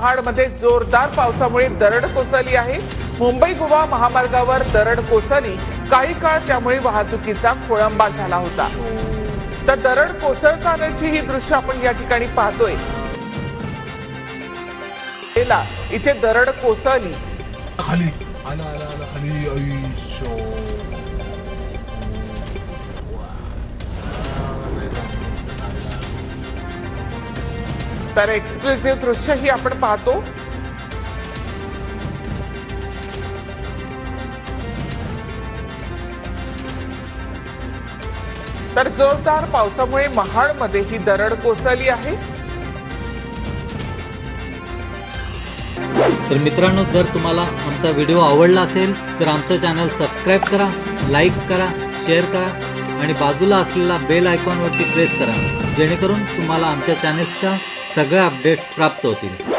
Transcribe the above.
महाडमध्ये जोरदार पावसामुळे दरड कोसळली आहे. मुंबई गोवा महामार्गावर दरड कोसळली. काही काळ त्यामुळे वाहतुकीचा खोळंबा झाला होता. तर दरड कोसळतानाची ही दृश्य आपण या ठिकाणी पाहतोय. इथे दरड कोसळली. खाली. आला आला आला. खाली तर एक्सक्लुझिव्ह दृश्य ही आपण पाहतो. तर जोरदार पावसामुळे महाडमध्ये ही दरड कोसळली आहे. तर मित्रांनो जर तुम्हाला आमचा व्हिडिओ आवडला असेल तर आमचं चॅनल सबस्क्राईब करा लाईक करा शेअर करा आणि बाजूला असलेला बेल आयकॉनवरती प्रेस करा. जेणेकरून तुम्हाला आमच्या चॅनेल्सच्या सगळ्या अपडेट्स प्राप्त होतील